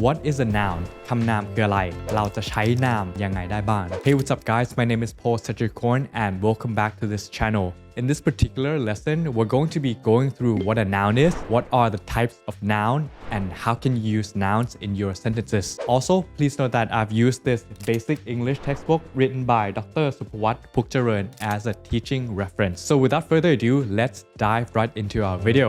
What is a noun คำนามคืออะไร เราจะใช้นามยังไงได้บ้าง Hey what's up guys my name is Paul Sajikorn and welcome back to this channel In this particular lesson, we're going to be going through what a noun is, what are the types of noun, and how can you use nouns in your sentences. Also, please note that I've used this basic English textbook written by Dr. Supawat Pukcharan as a teaching reference. So without further ado, let's dive right into our video.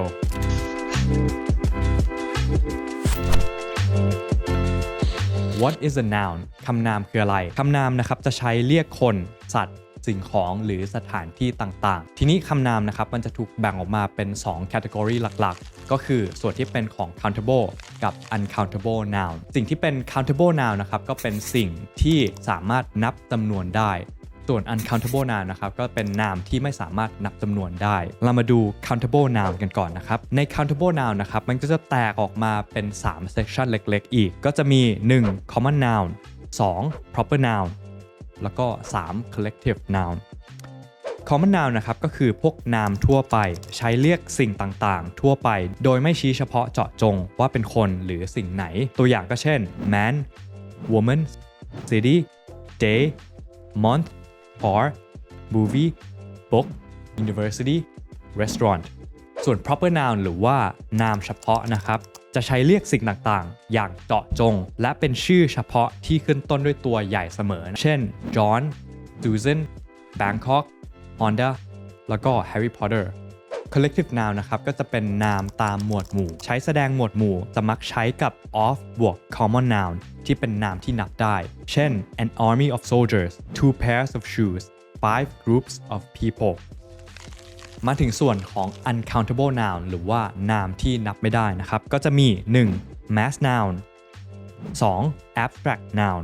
What is a noun คำนามคืออะไร คำนามนะครับจะใช้เรียกคน สัตว์ สิ่งของหรือสถานที่ต่างๆ ทีนี้คำนามนะครับมันจะถูกแบ่งออกมาเป็น2 category หลักๆ ก็คือส่วนที่เป็นของ countable กับ uncountable noun สิ่งที่เป็น countable noun นะครับก็เป็นสิ่งที่สามารถนับจำนวนได้ ส่วน uncountable noun นะครับก็เป็นนามที่ไม่สามารถนับจำนวนได้ เรามาดู countable noun กันก่อนนะครับ ใน countable noun นะครับมันก็จะแตกออกมาเป็น 3 section เล็กๆ อีก ก็จะมี 1. common noun 2. proper noun แล้วก็ 3. collective noun common noun นะครับก็คือพวกนามทั่วไป ใช้เรียกสิ่งต่างๆ ทั่วไป โดยไม่ชี้เฉพาะเจาะจงว่าเป็นคนหรือสิ่งไหน ตัวอย่างก็เช่น man woman city day month or movie book university restaurant ส่วน proper noun หรือว่านามเฉพาะนะครับ จะใช้เรียกสิ่งต่างๆ อย่างเจาะจง และเป็นชื่อเฉพาะที่ขึ้นต้นด้วยตัวใหญ่เสมอ เช่น John Susan Bangkok Honda แล้วก็ Harry Potter collective noun นะครับก็จะเป็นนามตามหมวดหมู่ ใช้แสดงหมวดหมู่ จะมักใช้กับ of บวก common noun ที่เป็นนามที่นับได้ เช่น an army of soldiers two pairs of shoes five groups of people มาถึงส่วนของ uncountable noun หรือว่านามที่นับไม่ได้นะครับ ก็จะมี 1. mass noun 2. abstract noun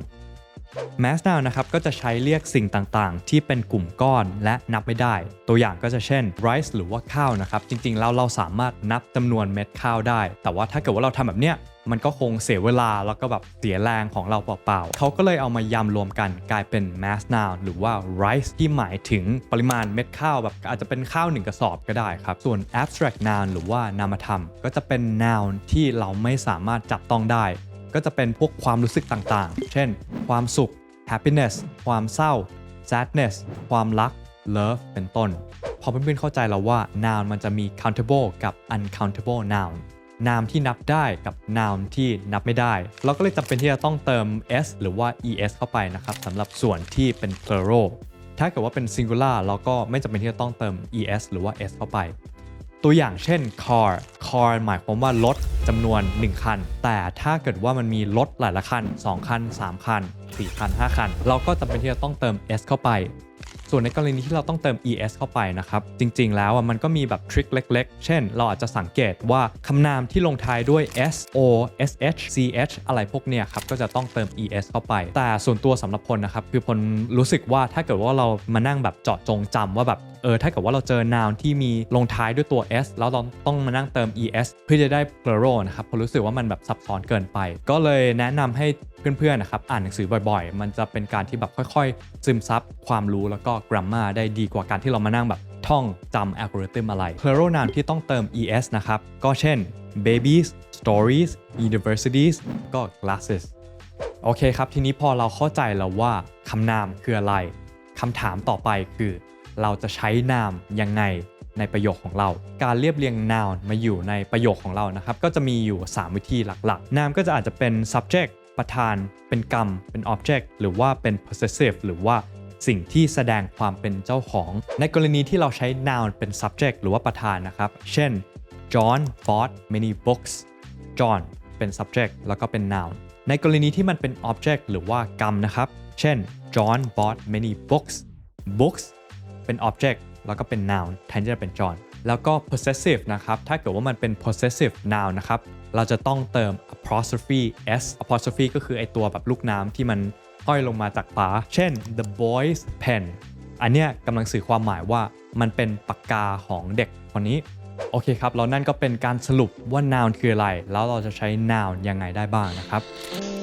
mass noun นะครับก็จะใช้เรียกสิ่งต่างๆ ที่เป็นกลุ่มก้อนและนับไม่ได้ ตัวอย่างก็จะเช่น rice หรือว่าข้าวนะครับ จริงๆแล้วเราสามารถนับจำนวนเม็ดข้าวได้ แต่ว่าถ้าเกิดว่าเราทำแบบเนี้ยมันก็คงเสียเวลาแล้วก็แบบเสียแรงของเราเปล่าๆ เขาก็เลยเอามายำรวมกันกลายเป็น mass noun หรือว่า rice ที่หมายถึงปริมาณเม็ดข้าวแบบอาจจะเป็นข้าวหนึ่งกระสอบก็ได้ครับ ส่วน abstract noun หรือว่านามธรรม ก็จะเป็น noun ที่เราไม่สามารถจับต้องได้ ก็จะเป็นพวกความรู้สึกต่างๆ เช่น ความสุข happiness ความเศร้า sadness ความรัก love เป็นต้น พอเพื่อนๆเข้าใจแล้วว่า noun มันจะมี countable กับ uncountable noun นามที่นับได้กับ noun ที่นับไม่ได้ เราก็เลยจำเป็นที่จะต้องเติม s หรือว่า es เข้าไปนะครับสำหรับส่วนที่เป็น plural ถ้าเกิดว่าเป็น singular เราก็ไม่จำเป็นที่จะต้องเติม es หรือว่า s เข้าไป ตัวอย่างเช่น car car หมายความว่ารถจำนวน 1 คัน แต่ถ้าเกิดว่ามันมีรถหลายละคัน 2 คัน 3 คัน 4 คัน 5 คัน เราก็จำเป็นที่จะต้องเติม s เข้าไป ส่วนในกรณีที่เราต้องเติม es เข้าไปนะครับ จริง ๆ แล้วมันก็มีแบบทริคเล็ก ๆ เช่น เราอาจจะสังเกตว่าคำนามที่ลงท้ายด้วย s o s h c h อะไรพวกเนี้ยครับ ก็จะต้องเติม es เข้าไป แต่ส่วนตัวสำหรับพลนะครับ คือพลรู้สึกว่าถ้าเกิดว่าเรามานั่งแบบเจาะจงจำว่าแบบเออถ้าเกิดว่าเราเจอ noun ที่มีลงท้ายด้วยตัว s แล้วเราต้องมานั่งเติม es เพื่อจะได้ plural นะครับพลรู้สึกว่ามันแบบซับซ้อนเกินไป ก็เลยแนะนำให้เพื่อนๆนะครับอ่านหนังสือบ่อยๆ มันจะเป็นการที่แบบค่อยๆ ซึมซับความรู้แล้วก็ grammar ได้ดีกว่าการที่เรามานั่งแบบท่องจำ algorithm อะไร plural noun ที่ต้องเติม es นะครับ ก็เช่น babies stories universities ก็ classes โอเคครับ ทีนี้พอเราเข้าใจแล้วว่าคำนามคืออะไรคำถามต่อไปคือ เราจะใช้นามยังไงในประโยคของเรา การเรียบเรียง noun มาอยู่ในประโยคของเรานะครับ ก็จะมีอยู่ 3 วิธีหลักๆ นามก็จะอาจจะเป็น subject ประธาน เป็นกรรม เป็น object หรือว่าเป็น possessive หรือว่าสิ่งที่แสดงความเป็นเจ้าของ ในกรณีที่เราใช้ noun เป็น subject หรือว่าประธานนะครับ เช่น John bought many books John เป็น subject แล้วก็เป็น noun ในกรณีที่มันเป็น object หรือว่ากรรมนะครับ เช่น John bought many books books เป็น object แล้วก็เป็น noun แทนที่จะเป็น John แล้วก็ possessive นะครับ ถ้าเกิดว่ามันเป็น possessive noun นะครับ เราจะต้องเติม apostrophe s apostrophe ก็คือไอตัวแบบลูกน้ำที่มันห้อยลงมาจากฝา เช่น the boy's pen อันเนี้ยกำลังสื่อความหมายว่ามันเป็นปากกาของเด็กคนนี้ โอเคครับ แล้วนั่นก็เป็นการสรุปว่า noun คืออะไร แล้วเราจะใช้ noun ยังไงได้บ้างนะครับ